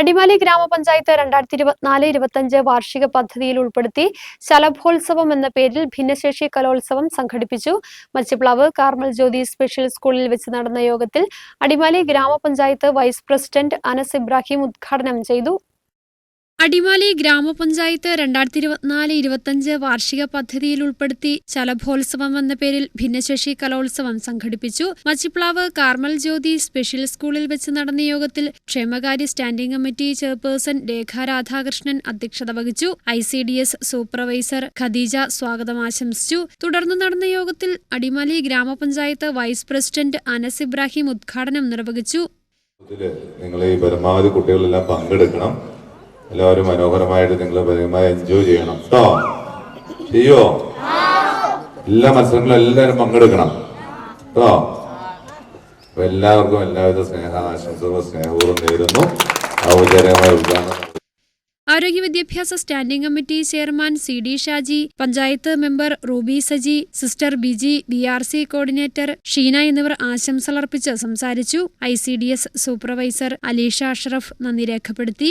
അടിമാലി ഗ്രാമപഞ്ചായത്ത് രണ്ടായിരത്തി ഇരുപത്തിനാല് ഇരുപത്തഞ്ച് വാർഷിക പദ്ധതിയിൽ ഉൾപ്പെടുത്തി ശലഭോത്സവം എന്ന പേരിൽ ഭിന്നശേഷി കലോത്സവം സംഘടിപ്പിച്ചു. മച്ചിപ്ലാവ് കാർമൽ ജ്യോതി സ്പെഷ്യൽ സ്കൂളിൽ വെച്ച് നടന്ന യോഗത്തിൽ അടിമാലി ഗ്രാമപഞ്ചായത്ത് വൈസ് പ്രസിഡന്റ് അനസ് ഇബ്രാഹിം ഉദ്ഘാടനം ചെയ്തു. അടിമാലി ഗ്രാമപഞ്ചായത്ത് രണ്ടായിരത്തി ഇരുപത്തിനാല് ഇരുപത്തഞ്ച് വാർഷിക പദ്ധതിയിൽ ഉൾപ്പെടുത്തി ചലഭോത്സവം എന്ന പേരിൽ ഭിന്നശേഷി കലോത്സവം സംഘടിപ്പിച്ചു. മച്ചിപ്ലാവ് കാർമൽ ജ്യോതി സ്പെഷ്യൽ സ്കൂളിൽ വെച്ച് നടന്ന യോഗത്തിൽ ക്ഷേമകാര്യ standing committee chairperson Rekha Radhakrishnan അധ്യക്ഷത വഹിച്ചു. I C D S supervisor Khadeeja സ്വാഗതം ആശംസിച്ചു. തുടർന്ന് നടന്ന യോഗത്തിൽ അടിമാലി ഗ്രാമപഞ്ചായത്ത് വൈസ് പ്രസിഡന്റ് അനസ് ഇബ്രാഹിം ഉദ്ഘാടനം നിർവഹിച്ചു. നിങ്ങളെ ഈ പരമാവധി കുട്ടികളെല്ലാം പങ്കെടുക്കണം. എല്ലാവരും മനോഹരമായിട്ട് നിങ്ങൾ പരമായി എൻജോയ് ചെയ്യണം. കേട്ടോ ചെയ്യോ? എല്ലാ മത്സരങ്ങളും എല്ലാവരും പങ്കെടുക്കണം. കേട്ടോ അപ്പൊ എല്ലാവർക്കും എല്ലാവിധ സ്നേഹാശംസകൾ ആശംസകളും സ്നേഹപൂർവം നേരുന്നു. ഔപചാരികമായ ഉദ്ഘാടനം. ആരോഗ്യ വിദ്യാഭ്യാസ standing committee chairman C D Shaji panchayat member Ruby Saji sister Biji B R C coordinator Sheena എന്നിവർ ആശംസകളർപ്പിച്ച് സംസാരിച്ചു. I C D S supervisor Aleesha Ashraf നന്ദി രേഖപ്പെടുത്തി.